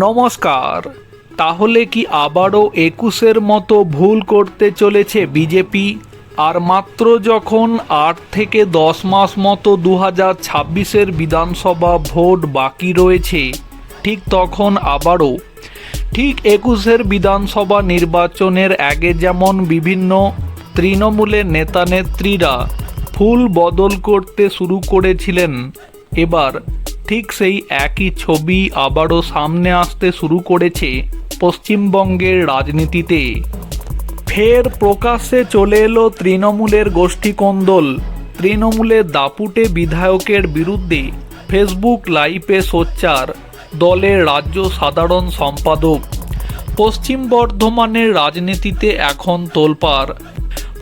নমস্কার। তাহলে কি আবারও একুশের মতো ভুল করতে চলেছে বিজেপি? আর মাত্র যখন আট থেকে দশ মাস মতো দু হাজার ছাব্বিশের বিধানসভা ভোট বাকি রয়েছে, ঠিক তখন আবারও। ঠিক একুশের বিধানসভা নির্বাচনের আগে যেমন বিভিন্ন তৃণমূলের নেতানেত্রীরা ফুল বদল করতে শুরু করেছিলেন, এবার ঠিক সেই একই ছবি আবারও সামনে আসতে শুরু করেছে পশ্চিমবঙ্গের রাজনীতিতে। ফের প্রকাশ্যে চলে এলো তৃণমূলের গোষ্ঠী গোষ্ঠীকন্দল তৃণমূলের দাপুটে বিধায়কের বিরুদ্ধে ফেসবুক লাইভে সোচ্চার দলের রাজ্য সাধারণ সম্পাদক। পশ্চিম বর্ধমানের রাজনীতিতে এখন তোলপাড়।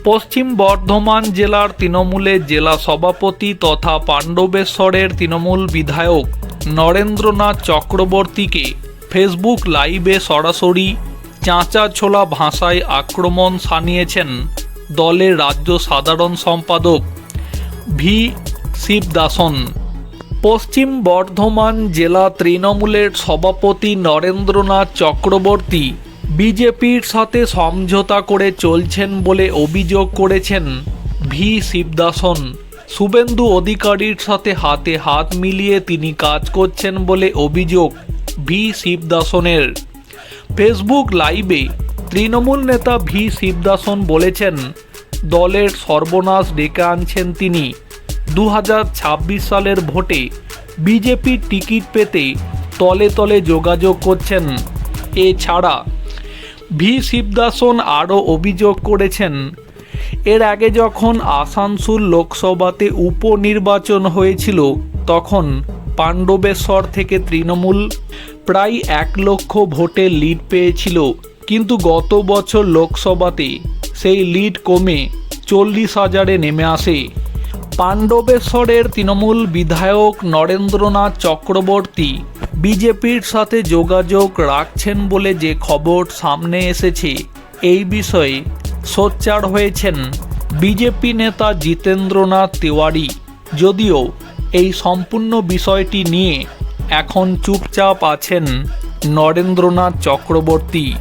পশ্চিম বর্ধমান জেলার তৃণমূলের জেলা সভাপতি তথা পাণ্ডবেশ্বরের তৃণমূল বিধায়ক নরেন্দ্রনাথ চক্রবর্তীকে ফেসবুক লাইভে সরাসরি চাঁচা ছোলা ভাষায় আক্রমণ সানিয়েছেন দলের রাজ্য সাধারণ সম্পাদক ভি. শিবদাসন। পশ্চিম বর্ধমান জেলা তৃণমূলের সভাপতি নরেন্দ্রনাথ চক্রবর্তী বিজেপির সাথে সমঝোতা করে চলছেন বলে অভিযোগ করেছেন ভি শিবদাসন। শুভেন্দু অধিকারীর সাথে হাতে হাত মিলিয়ে তিনি কাজ করছেন বলে অভিযোগ ভি শিবদাসনের। ফেসবুক লাইভে তৃণমূল নেতা ভি শিবদাসন বলেছেন, দলের সর্বনাশ ডেকে আনছেন তিনি। দু হাজার ছাব্বিশ সালের ভোটে বিজেপির টিকিট পেতে তলে তলে যোগাযোগ করছেন। এছাড়া ভি. শিবদাসন আরও অভিযোগ করেছেন, এর আগে যখন আসানসোল লোকসভাতে উপনির্বাচন হয়েছিল, তখন পাণ্ডবেশ্বর থেকে তৃণমূল প্রায় এক লক্ষ ভোটে লিড পেয়েছিল, কিন্তু গত বছর লোকসভাতে সেই লিড কমে চল্লিশ হাজারে নেমে আসে। পাণ্ডবেশ্বরের তৃণমূল বিধায়ক নরেন্দ্রনাথ চক্রবর্তী বিজেপির সাথে যোগাযোগ রাখছেন বলে যে খবর সামনে এসেছে, এই বিষয়ে সোচ্চার হয়েছেন বিজেপি নেতা জিতেন্দ্রনাথ তিওয়ারি। যদিও এই সম্পূর্ণ বিষয়টি নিয়ে এখন চুপচাপ আছেন নরেন্দ্রনাথ চক্রবর্তী।